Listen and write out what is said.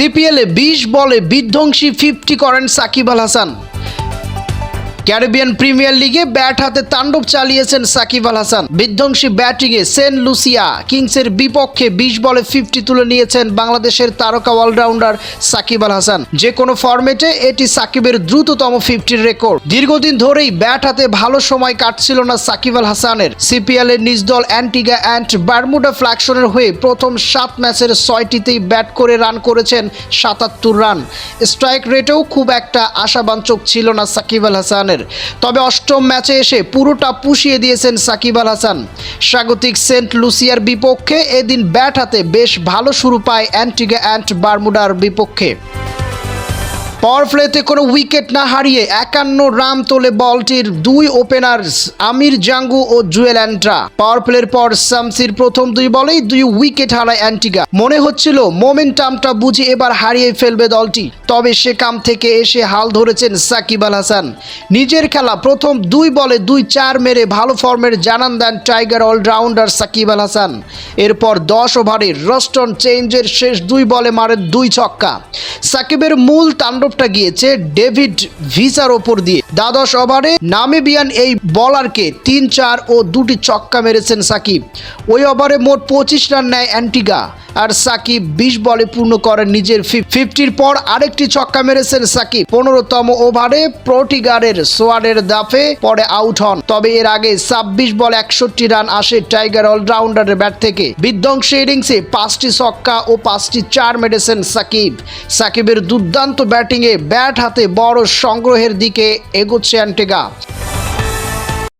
সিপিএলে বিশ বলে বিধ্বংসী ফিফটি করেন সাকিব আল হাসান। ক্যারিবিয়ান প্রিমিয়ার লিগে ব্যাট হাতে তাণ্ডব চালিয়েছেন সাকিব আল হাসান। বিধ্বংসী ব্যাটিংয়ে সেন্ট লুসিয়া কিংসের বিপক্ষে বিশ বলে ফিফটি তুলে নিয়েছেন বাংলাদেশের তারকা অলরাউন্ডার সাকিব আল হাসান। যে কোনো ফরম্যাটে এটি সাকিবের দ্রুততম ফিফটির রেকর্ড। দীর্ঘদিন ধরেই ব্যাট হাতে ভালো সময় কাটছিল না সাকিব আল হাসানের। সিপিএল এর নিজ দল অ্যান্টিগা অ্যান্ড বারমুডা ফ্ল্যাকশনের হয়ে প্রথম সাত ম্যাচের ছয়টিতেই ব্যাট করে রান করেছেন সাতাত্তর রান। স্ট্রাইক রেটেও খুব একটা আশাবাঞ্চক ছিল না সাকিব আল হাসানের তবে অষ্টম ম্যাচে এসে পুরোটা পুষিয়ে দিয়েছেন সাকিব আল হাসান। স্বাগতিক সেন্ট লুসিয়ার বিপক্ষে এদিন ব্যাট হাতে বেশ ভালো শুরু পায় অ্যান্টিগা অ্যান্ড বারমুডার বিপক্ষে। পাওয়ার প্লেতে কোনো উইকেট না হারিয়ে একান্ন রান তোলে বলটির দুই ওপেনার আমির জাঙ্গু ও জুয়েল অ্যান্ট্রা। পাওয়ার প্লের পর সামসির প্রথম দুই বলেই দুই উইকেট হারায় অ্যান্টিগা। মনে হচ্ছিল মোমেন্টামটা বুঝে এবার হারিয়ে ফেলবে দলটি। তবে সেখান থেকে এসে হাল ধরেছেন সাকিব আল হাসান। নিজের খেলা প্রথম দুই বলে দুই চার মেরে ভালো ফর্মের জানান দেন টাইগার অলরাউন্ডার সাকিব আল হাসান। এরপর দশ ওভারের রস্টন চেঞ্জের শেষ দুই বলে মারেন দুই ছক্কা। সাকিবের মূল তাণ্ডবটা গিয়েছে ডেভিড ভিসার ওপর দিয়ে। দ্বাদশ ওভারে নামিবিয়ান এই বলারকে তিন, চার ও দুটি ছক্কা মেরেছেন সাকিব। ওই ওভারে মোট পঁচিশ রান নেয় অ্যান্টিগা। আর সাকিব বিশ বলে পূর্ণ করেন নিজের ফিফটির পর আরেকটি ছক্কা মেরেছেন সাকিব। পনেরোতম ওভারে প্রোটিগারের সোয়ারের দাফে পরে আউট হন। তবে এর আগে ছাব্বিশ বল একষট্টি রান আসে টাইগার অলরাউন্ডারের ব্যাট থেকে। বিধ্বংসী ইনিংসে পাঁচটি ছক্কা ও পাঁচটি চার মেরেছেন সাকিব। সাকিবের দুর্দান্ত ব্যাটিংয়ে ব্যাট হাতে বড় সংগ্রহের দিকে এগোচ্ছে অ্যান্টেগা।